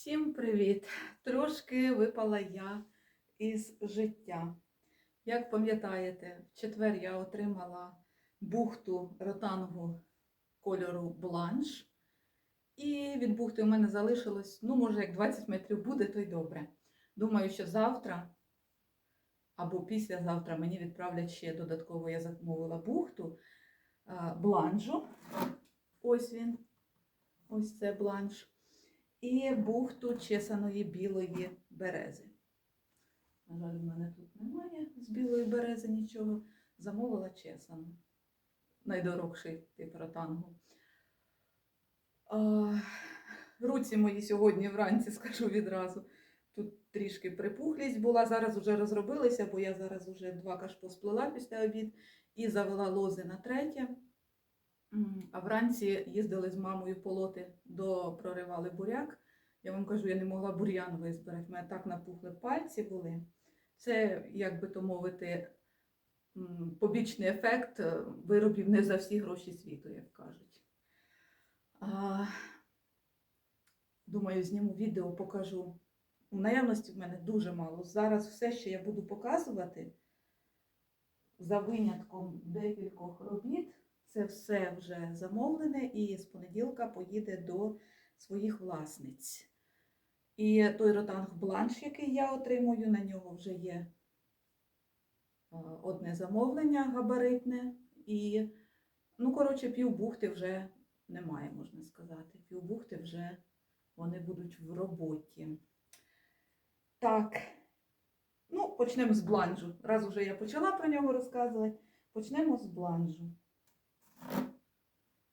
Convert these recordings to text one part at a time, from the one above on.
Всім привіт! Трошки випала я із життя. Як пам'ятаєте, в четвер я отримала бухту ротангу кольору бланш. І від бухти у мене залишилось, ну, може, як 20 метрів буде, то й добре. Думаю, що завтра або післязавтра мені відправлять ще додатково, я замовила бухту бланжу. Ось він. Ось це бланш і бухту чесаної білої берези. На жаль, в мене тут немає з білої берези нічого. Замовила чесану. Найдорогший тип ротангу. Руці мої сьогодні вранці, скажу відразу. Тут трішки припухлість була, зараз вже розробилися, бо я зараз вже два кашпо сплела після обід і завела лози на третє. А вранці їздили з мамою полоти, до проривали буряк. Я вам кажу, я не могла бур'ян визбирати. У мене так напухли пальці були. Це, як би то мовити, побічний ефект е, виробів не за всі гроші світу, як кажуть. А, думаю, зніму відео, покажу. У наявності в мене дуже мало. Зараз все, що я буду показувати, за винятком декількох робіт, це все вже замовлене і з понеділка поїде до своїх власниць. І той ротанг бланш, який я отримую, на нього вже є одне замовлення габаритне. І, ну, коротше, півбухти вже немає, можна сказати. Півбухти вже вони будуть в роботі. Так, ну, почнемо з бланжу. Раз уже я почала про нього розказувати, почнемо з бланжу.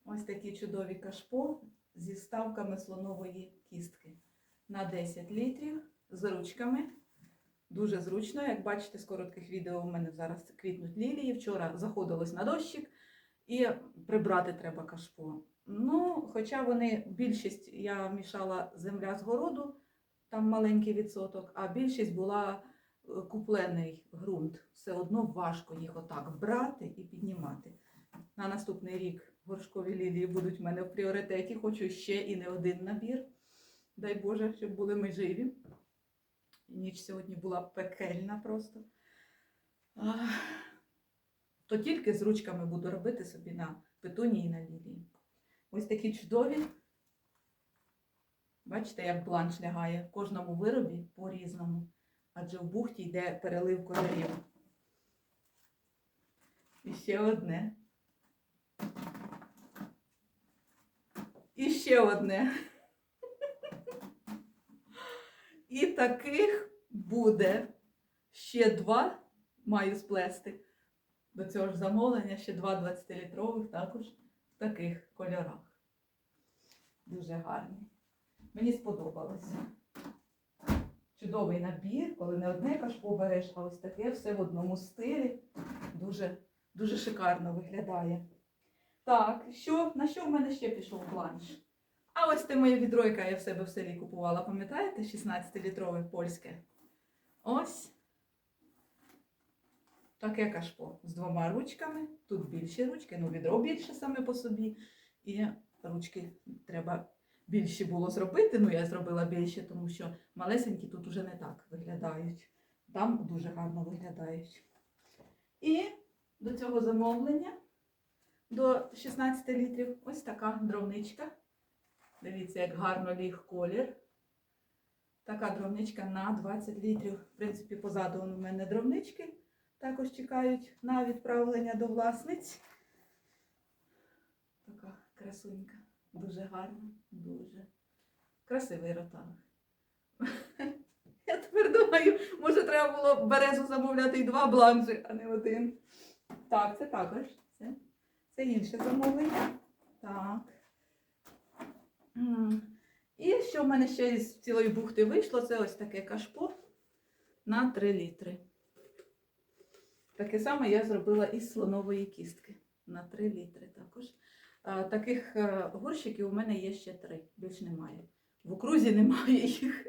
Ось такі чудові кашпо зі ставками слонової кістки на 10 літрів з ручками. Дуже зручно. Як бачите, з коротких відео у мене зараз квітнуть лілії. Вчора заходилось на дощик і прибрати треба кашпо. Ну, хоча вони більшість я мішала земля з городу, там маленький відсоток, а більшість була е, куплений ґрунт. Все одно важко їх отак брати і піднімати. На наступний рік горшкові лілії будуть в мене в пріоритеті. Хочу ще і не один набір. Дай Боже, щоб були ми живі. Ніч сьогодні була пекельна просто. То тільки з ручками буду робити собі на петуні і на лілії. Ось такі чудові. Бачите, як бланш лягає в кожному виробі по-різному. Адже в бухті йде перелив кольорів. І ще одне. І ще одне. І таких буде ще два, маю сплести. До цього ж замовлення ще два 20-літрових також в таких кольорах. Дуже гарні. Мені сподобалося. Чудовий набір, коли не одне кашпо береш, а ось таке все в одному стилі. Дуже, дуже шикарно виглядає. Так, що, на що в мене ще пішов бланш? А ось те моє відро, яке я в себе в селі купувала, пам'ятаєте? 16-літрове польське. Ось. Таке кашпо з двома ручками. Тут більші ручки, ну відро більше саме по собі. І ручки треба більші було зробити. Ну, я зробила більше, тому що малесенькі тут уже не так виглядають. Там дуже гарно виглядають. І до цього замовлення до 16 літрів ось така дровничка. Дивіться, як гарно ліг колір. Така дровничка на 20 літрів. В принципі, позаду у мене дровнички також чекають на відправлення до власниць. Така красунька. Дуже гарна, дуже. Красивий ротанг. Я тепер думаю, може треба було березу замовляти і два бланжі, а не один. Так, це також. Це, це інше замовлення. Так. І що в мене ще із цілої бухти вийшло, це ось таке кашпо на 3 літри. Таке саме я зробила із слонової кістки на 3 літри також. Таких е, горщиків у мене є ще три, більш немає. В окрузі немає їх.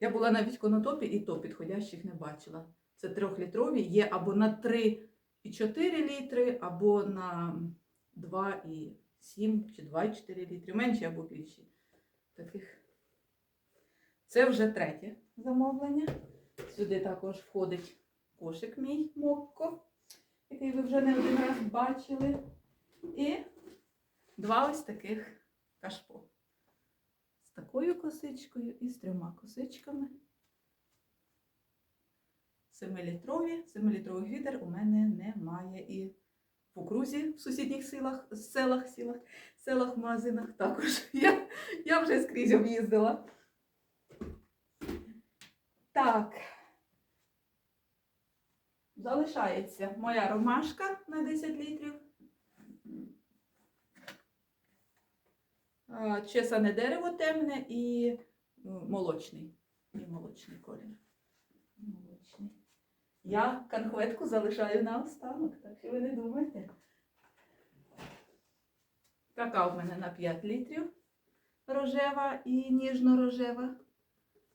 Я була навіть в конотопі і то підходящих не бачила. Це трьохлітрові, є або на 3,4 літри, або на 2,7 чи 2,4 літри. Менші або більші. Таких Це вже третє замовлення. Сюди також входить кошик мій мокко, який ви вже не один раз бачили. І два ось таких кашпо. З такою косичкою і з трьома косичками. Семилітрові, семилітрових відер у мене немає. І в окрузі в сусідніх селах, селах, селах, селах, магазинах також. Я, я вже скрізь об'їздила. Так. Залишається моя ромашка на 10 літрів. Чесане дерево темне і молочний. І молочний колір. Молочний. Я конхветку залишаю на останок, так що ви не думайте. Какао в мене на 5 літрів. Рожева і ніжно-рожева.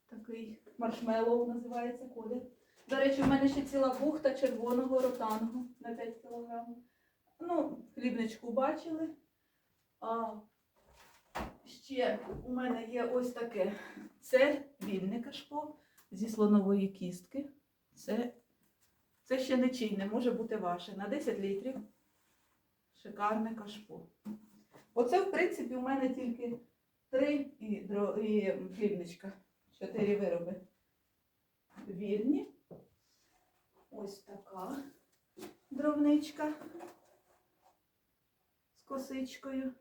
Такий маршмеллоу називається колір. До речі, у мене ще ціла бухта червоного ротангу на 5 кг. Ну, хлібничку бачили. А ще у мене є ось таке. Це вільне кашпо зі слонової кістки. Це, це ще не чийне, може бути ваше. На 10 літрів. Шикарне кашпо. Оце, в принципі, у мене тільки три і, дро- і хлібничка. Чотири вироби. Вільні. Ось така дровничка з косичкою.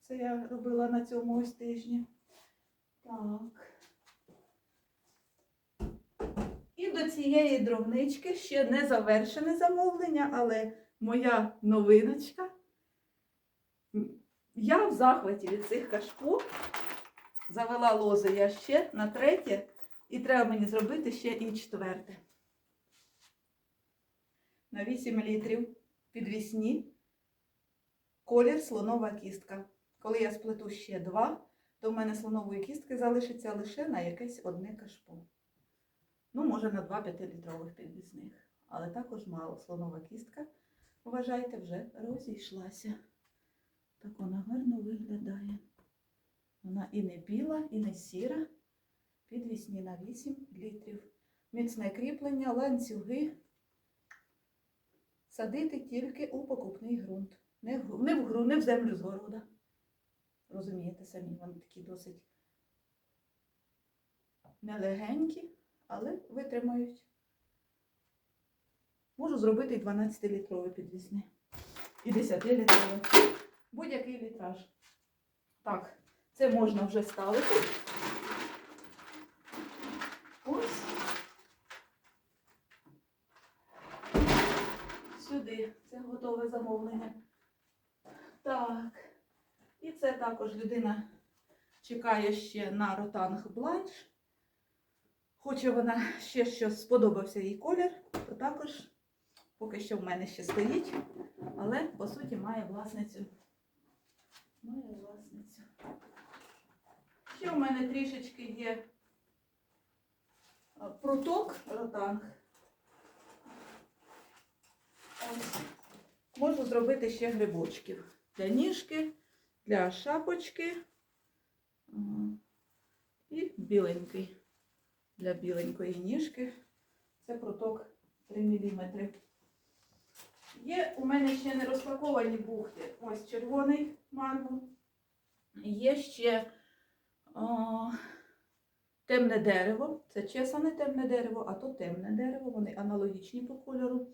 Це я робила на цьому ось тижні. Так. І до цієї дровнички ще не завершене замовлення, але моя новиночка. Я в захваті від цих кашпо. Завела лози я ще на третє, і треба мені зробити ще і четверте. На 8 літрів підвісні колір слонова кістка. Коли я сплету ще два, то в мене слонової кістки залишиться лише на якесь одне кашпо. Ну, може, на два 5-літрових підвісних. Але також мало. Слонова кістка, вважайте, вже розійшлася. Так вона гарно виглядає. Вона і не біла, і не сіра. Підвісні на 8 літрів. Міцне кріплення, ланцюги. Садити тільки у покупний ґрунт. Не в, не в, гру- не в землю з города. Розумієте самі, вони такі досить нелегенькі, але витримають. Можу зробити і 12-літровий підвісний. І 10-літровий. Будь-який літраж. Так, це можна вже ставити. Ось. Сюди. Це готове замовлення. Так. І це також людина чекає ще на ротанг бланш. Хоче вона ще щось сподобався їй колір, то також поки що в мене ще стоїть, але по суті має власницю. Має власницю. Ще в мене трішечки є а, пруток ротанг. Ось. Можу зробити ще грибочків для ніжки, для шапочки і біленький. Для біленької ніжки. Це проток 3 мм. Є у мене ще не розпаковані бухти. Ось червоний мармур. Є ще о, темне дерево. Це чесане темне дерево, а то темне дерево. Вони аналогічні по кольору.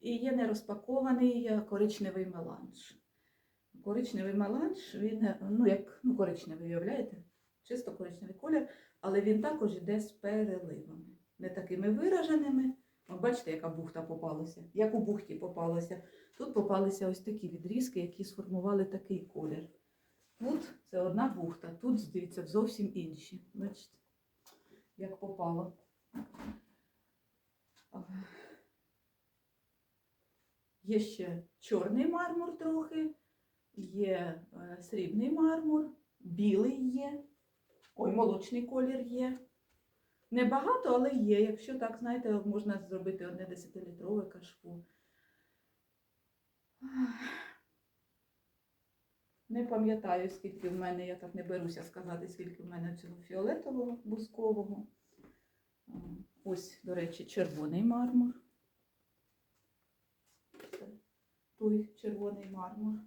І є нерозпакований коричневий меланж. Коричневий меланж, він, ну як ну, коричневий, уявляєте? Чисто коричневий колір, але він також йде з переливами. Не такими вираженими. От бачите, яка бухта попалася. Як у бухті попалося. Тут попалися ось такі відрізки, які сформували такий колір. Тут це одна бухта, тут, дивіться, зовсім інші. Бачите, як попало. Є ще чорний мармур трохи, є е, срібний мармур, білий є. Ой, молочний колір є. Небагато, але є. Якщо так, знаєте, можна зробити одне 10-літрове кашпо. Не пам'ятаю, скільки в мене, я так не беруся сказати, скільки в мене цього фіолетового бускового. Ось, до речі, червоний мармур. Той червоний мармур.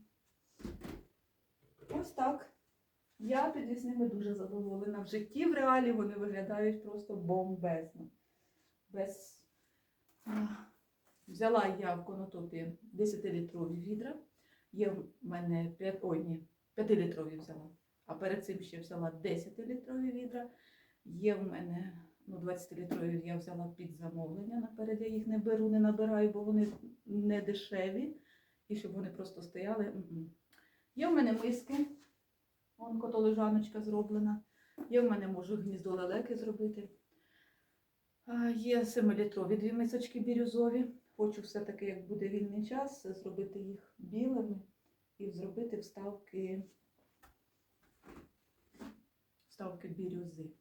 Ось так. Я підвісними дуже задоволена. В житті в реалі вони виглядають просто бомбезно. Без... Взяла я в конотопі 10-літрові відра. Є в мене 5, ой, ні, 5-літрові взяла. А перед цим ще взяла 10-літрові відра. Є в мене ну, 20-літрові я взяла під замовлення. Наперед я їх не беру, не набираю, бо вони не дешеві. І щоб вони просто стояли. Є в мене миски. Вон котолежаночка зроблена. Є в мене можу гніздо лелеки зробити. Є 7-літрові дві мисочки бірюзові. Хочу все-таки, як буде вільний час, зробити їх білими і зробити вставки, вставки бірюзи.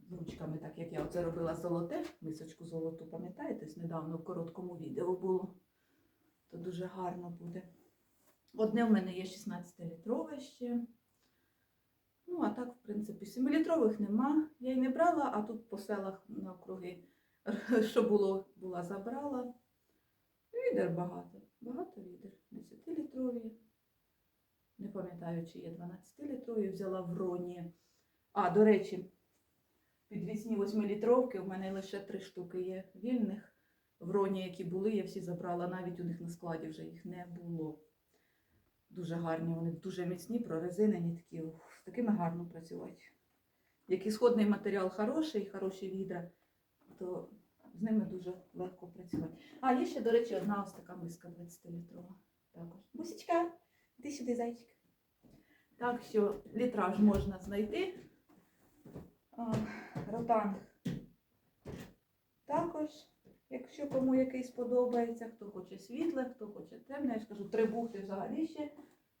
З ручками, так як я оце робила золоте, мисочку золоту, пам'ятаєте, недавно в короткому відео було. То дуже гарно буде. Одне в мене є 16-літрове ще. Ну, а так, в принципі, 7-літрових нема. Я й не брала, а тут по селах навкруги, що було, була забрала. Відер багато. Багато відер. 10-літрові. Не пам'ятаю, чи є 12-літрові. Взяла в роні. А, до речі, підвісні 8-літровки у мене лише три штуки є вільних. В роні, які були, я всі забрала. Навіть у них на складі вже їх не було. Дуже гарні, вони дуже міцні, прорезинені такі. Ух, з такими гарно працювати. Як ісходний матеріал хороший, хороші відра, то з ними дуже легко працювати. А, є ще, до речі, одна ось така миска 20-літрова. Також. Бусічка, іди сюди, зайчик. Так що літраж можна знайти. А, Ротанг також, якщо кому який сподобається, хто хоче світле, хто хоче темне. Я ж кажу, три бухти взагалі ще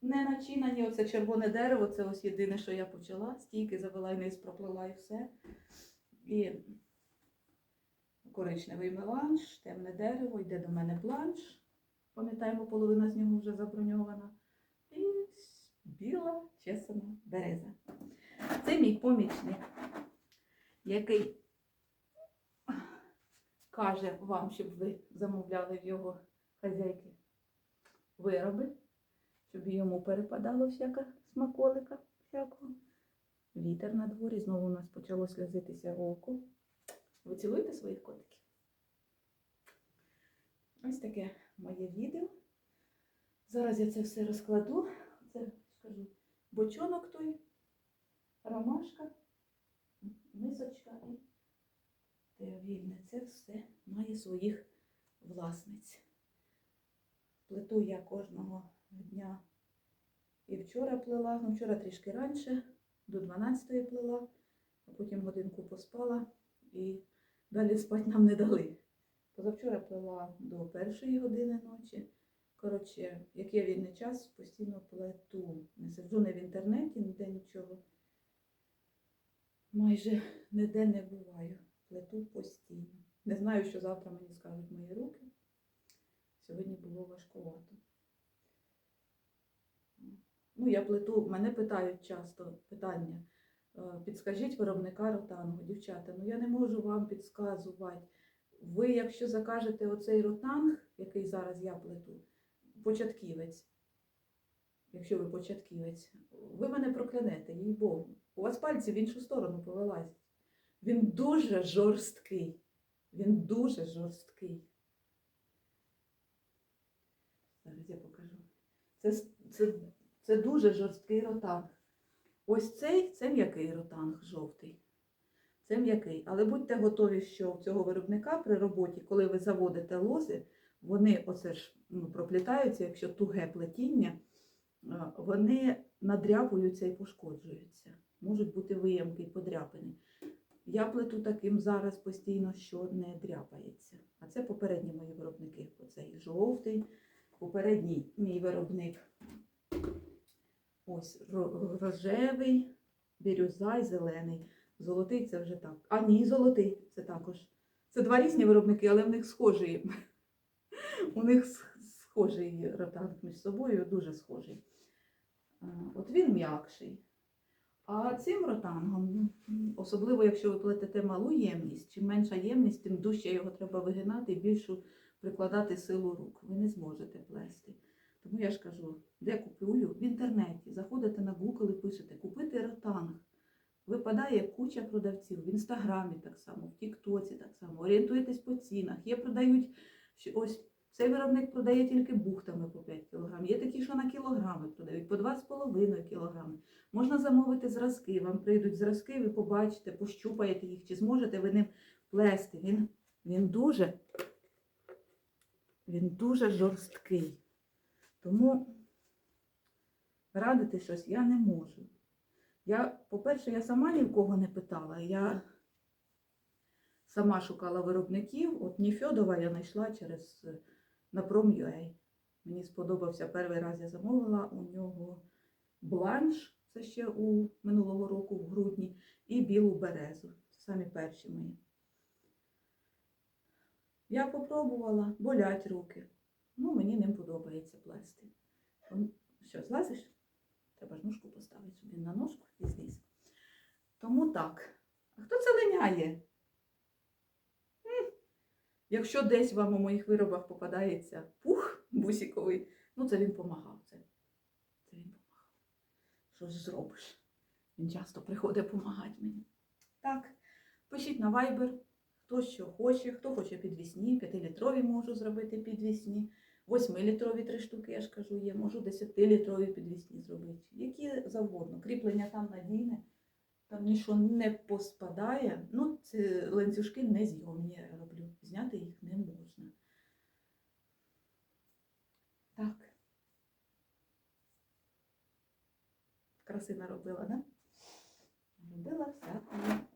не начинані. Оце червоне дерево, це ось єдине, що я почала. Стійки завела і низ проплила і все. І коричневий меланж, темне дерево, йде до мене бланш. Пам'ятаємо, половина з нього вже заброньована. І біла чесана береза. Це мій помічник, який каже вам, щоб ви замовляли в його хазяйки вироби, щоб йому перепадало всяка смаколика всякого. Вітер на дворі, знову у нас почало сльозитися око. Ви цілуєте своїх котиків? Ось таке моє відео. Зараз я це все розкладу. Це скажу бочонок той, ромашка, мисочка і вільне. Це все має своїх власниць. Плету я кожного дня. І вчора плела, ну вчора трішки раніше, до 12-ї плела, а потім годинку поспала і далі спати нам не дали. Позавчора плела до першої години ночі. Коротше, як є вільний час, постійно плету. Не сиджу не в інтернеті, ніде нічого. Майже ніде не буваю. Плету постійно. Не знаю, що завтра мені скажуть мої руки. Сьогодні було важкувато. Ну, я плету, мене питають часто питання. е, Підскажіть виробника ротангу, дівчата. Ну я не можу вам підсказувати. Ви, якщо закажете оцей ротанг, який зараз я плету, початківець, якщо ви початківець, ви мене проклянете, їй Богу. У вас пальці в іншу сторону повилазять. Він дуже жорсткий. Він дуже жорсткий. Зараз я покажу. Це, це, це дуже жорсткий ротанг. Ось цей це м'який ротанг жовтий. Це м'який. Але будьте готові, що в цього виробника при роботі, коли ви заводите лози, вони оце ж ну, проплітаються, якщо туге плетіння, вони надряпуються і пошкоджуються. Можуть бути виямки і подряпини. Я плету таким зараз постійно, що не дряпається. А це попередні мої виробники. Оцей жовтий, попередній мій виробник. Ось рожевий, бірюза і зелений. Золотий це вже так. А ні, золотий це також. Це два різні виробники, але в них схожі. У них схожий ротанг між собою, дуже схожий. От він м'якший. А цим ротангом, особливо якщо ви плетете малу ємність, чим менша ємність, тим дужче його треба вигинати і більшу прикладати силу рук. Ви не зможете плести. Тому я ж кажу, де куплю? В інтернеті. Заходите на Google і пишете купити ротанг. Випадає куча продавців в інстаграмі так само, в Тіктоці так само. Орієнтуєтесь по цінах. Є продають ось цей виробник продає тільки бухтами по 5 кг. Є такі, що на кілограми продають, по 2,5 кг. Можна замовити зразки. Вам прийдуть зразки, ви побачите, пощупаєте їх, чи зможете ви ним плести. Він, він дуже, він дуже жорсткий. Тому радити щось я не можу. Я, по-перше, я сама ні в кого не питала. Я сама шукала виробників. От Ніфьодова я знайшла через на Prom.ua. Мені сподобався перший раз я замовила у нього бланш, це ще у минулого року в грудні, і білу березу. Це самі перші мої. Я попробувала, болять руки. Ну, мені ним подобається плести. Що, злазиш? Треба ж ножку поставити, щоб він на ножку і зліз. Тому так. А хто це линяє? Якщо десь вам у моїх виробах попадається пух бусіковий, ну це він помагав. Це, це він помагав. Що ж зробиш? Він часто приходить допомагати мені. Так, пишіть на Viber, хто що хоче, хто хоче підвісні, 5-літрові можу зробити підвісні. 8-літрові три штуки, я ж кажу, є, можу 10-літрові підвісні зробити. Які завгодно. Кріплення там надійне, там нічого не поспадає. Ну, ці ланцюжки не зйомні роблю. Зняти їх не можна. Так. Краси наробила, да? Робила всякої.